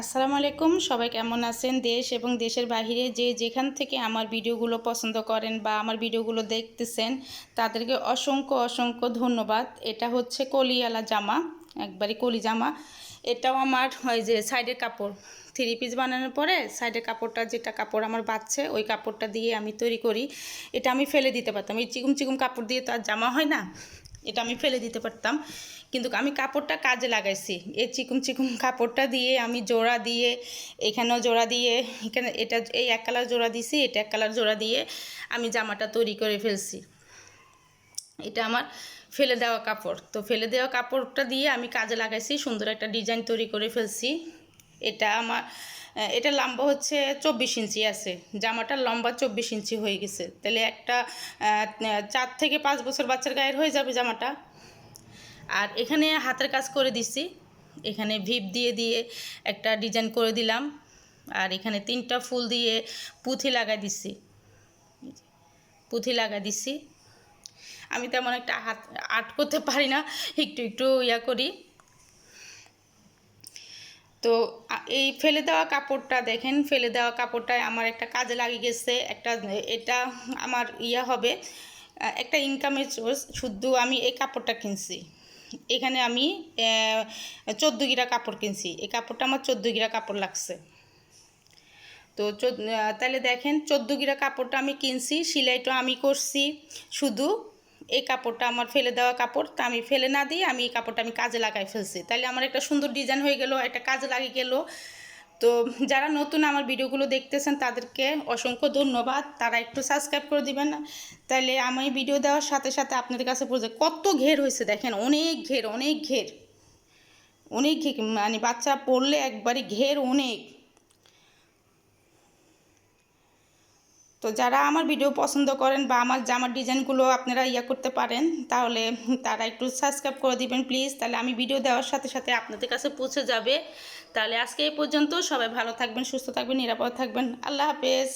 আসসালামু আলাইকুম। সবাই কেমন আছেন? দেশ এবং দেশের বাহিরে যে যেখান থেকে আমার ভিডিওগুলো পছন্দ করেন বা আমার ভিডিওগুলো দেখতেছেন, তাদেরকে অসংখ্য অসংখ্য ধন্যবাদ। এটা হচ্ছে কলিয়ালা জামা একবারে কলি জামা। এটাও আমার হয় যে সাইডের কাপড়। থ্রি পিস বানানোর পরে সাইডের কাপড়টা যেটা কাপড় আমার বাচ্ছে ওই কাপড়টা দিয়ে আমি তৈরি করি। এটা আমি ফেলে দিতে পারতাম। এই চিকুম চিকুম কাপড় দিয়ে তো আর জামা হয় না। এটা আমি ফেলে দিতে পারতাম। কিন্তু আমি কাপড়টা কাজে লাগাইছি। এই চিকুম চিকুম কাপড়টা দিয়ে, আমি জোড়া দিয়ে, এখানেও জোড়া দিয়ে, এখানে এটা এই এক কালার জোড়া দিছি, এটা এক কালার জোড়া দিয়ে আমি জামাটা তৈরি করে ফেলছি। এটা আমার ফেলে দেওয়া কাপড়। তো ফেলে দেওয়া কাপড়টা দিয়ে আমি কাজে লাগাইছি, সুন্দর একটা ডিজাইন তৈরি করে ফেলছি। এটা আমার এটা লম্বা হচ্ছে চব্বিশ ইঞ্চি আছে। জামাটার লম্বা চব্বিশ ইঞ্চি হয়ে গেছে। তাহলে একটা চার থেকে পাঁচ বছর বাচ্চার গায়ের হয়ে যাবে জামাটা। আর এখানে হাতের কাজ করে দিছি। এখানে ভিপ দিয়ে দিয়ে একটা ডিজাইন করে দিলাম। আর এখানে তিনটা ফুল দিয়ে পুঁথি লাগাই দিছি। পুঁথি লাগাই দিছি। আমি তেমন একটা হাত, আর্ট করতে পারি না। একটু একটু ইয়া করি। তো এই ফেলে দেওয়া কাপড়টা দেখেন, ফেলে দেওয়া কাপড়টায় আমার একটা কাজে লাগে গেছে। একটা, এটা আমার ইয়া হবে একটা ইনকামের সোর্স শুধু আমি এই কাপড়টা কিনছি। এখানে আমি চোদ্দ গিরা কাপড় কিনছি। এই কাপড়টা আমার চোদ্দ গিরা কাপড় লাগছে। তো তাহলে দেখেন, চোদ্দ গিরা কাপড়টা আমি কিনছি, সেলাইটা আমি করছি। শুধু এই কাপড়টা আমার ফেলে দেওয়া কাপড়, তা আমি ফেলে না দিয়ে আমি এই কাপড়টা আমি কাজে লাগাই ফেলছি। তাহলে আমার একটা সুন্দর ডিজাইন হয়ে গেল, একটা কাজে লাগে গেল। তো যারা নতুন আমার ভিডিওগুলো দেখতেছেন, তাদেরকে অসংখ্য ধন্যবাদ। তারা একটু সাবস্ক্রাইব করে দিবেন। তাহলে আমি ভিডিও দেওয়ার সাথে সাথে আপনাদের কাছে পড়ছে কত ঘের হয়েছে দেখেন, অনেক ঘের অনেক ঘের। অনেক ঘে মানে বাচ্চা পড়লে একবারে ঘের অনেক। তো যারা আমার ভিডিও পছন্দ করেন বা আমার জামার ডিজাইনগুলো আপনারা ইয়া করতে পারেন, তাহলে তারা একটু সাবস্ক্রাইব করে দিবেন প্লিজ তাহলে আমি ভিডিও দেওয়ার সাথে সাথে আপনাদের কাছে পৌঁছে যাবে। তাহলে আজকে এই পর্যন্ত সবাই ভালো থাকবেন, সুস্থ থাকবেন, নিরাপদ থাকবেন। আল্লাহ হাফেজ।